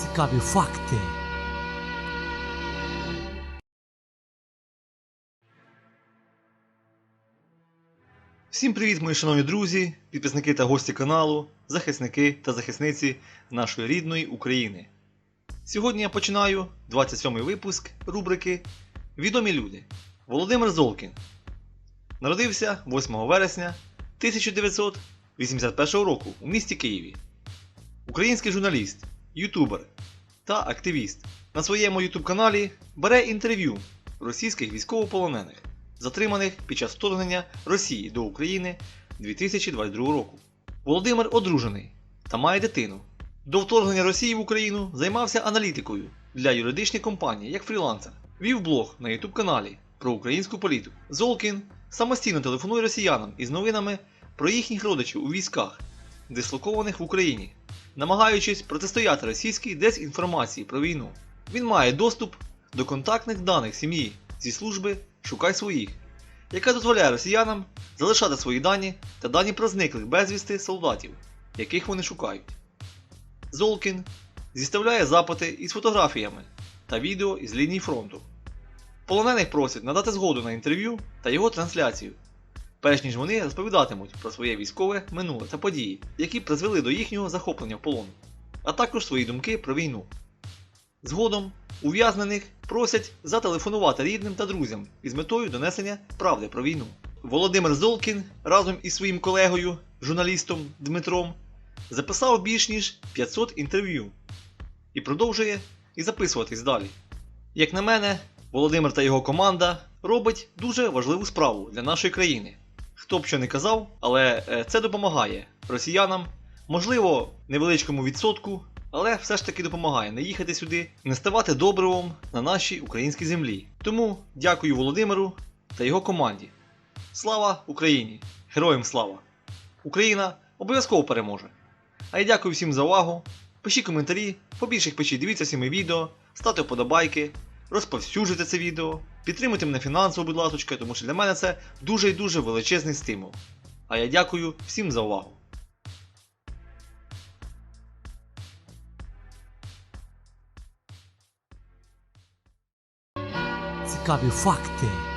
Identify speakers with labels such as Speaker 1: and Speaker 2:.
Speaker 1: Цікаві факти.
Speaker 2: Всім привіт, мої шановні друзі, підписники та гості каналу, захисники та захисниці нашої рідної України. Сьогодні я починаю 27-й випуск рубрики Відомі люди. Володимир Золкін. Народився 8 вересня 1981 року у місті Києві. Український журналіст, ютубер та активіст. На своєму ютуб каналі бере інтерв'ю російських військовополонених затриманих під час вторгнення Росії до України 2022 року. Володимир одружений та має дитину. До вторгнення Росії в Україну займався аналітикою для юридичних компаній як фрілансер. Вів блог на YouTube каналі про українську політику. Золкін самостійно телефонує росіянам із новинами про їхніх родичів у військах, дислокованих в Україні, намагаючись протистояти російській дезінформації про війну. Він має доступ до контактних даних сім'ї зі служби Шукай своїх, яка дозволяє росіянам залишати свої дані та дані про зниклих безвісти солдатів, яких вони шукають. Золкін зіставляє запити із фотографіями та відео із лінії фронту. Полонених просять надати згоду на інтерв'ю та його трансляцію, перш ніж вони розповідатимуть про своє військове минуле та події, які призвели до їхнього захоплення в полон, а також свої думки про війну. Згодом ув'язнених просять зателефонувати рідним та друзям із метою донесення правди про війну. Володимир Золкін разом із своїм колегою, журналістом Дмитром, записав більш ніж 500 інтерв'ю і продовжує і записуватись далі. Як на мене, Володимир та його команда робить дуже важливу справу для нашої країни. Хто б що не казав, але е, це допомагає росіянам, можливо, невеличкому відсотку, але все ж таки допомагає не їхати сюди, не ставати добривом на нашій українській землі. Тому дякую Володимиру та його команді. Слава Україні! Героям слава! Україна обов'язково переможе! А я дякую всім за увагу. Пишіть коментарі, побільше їх пишіть, дивіться всі мої відео, ставте вподобайки, розповсюджуйте це відео, підтримуйте мене фінансово, будь ласка, тому що для мене це дуже і дуже величезний стимул. А я дякую всім за увагу.
Speaker 1: Цікаві факти.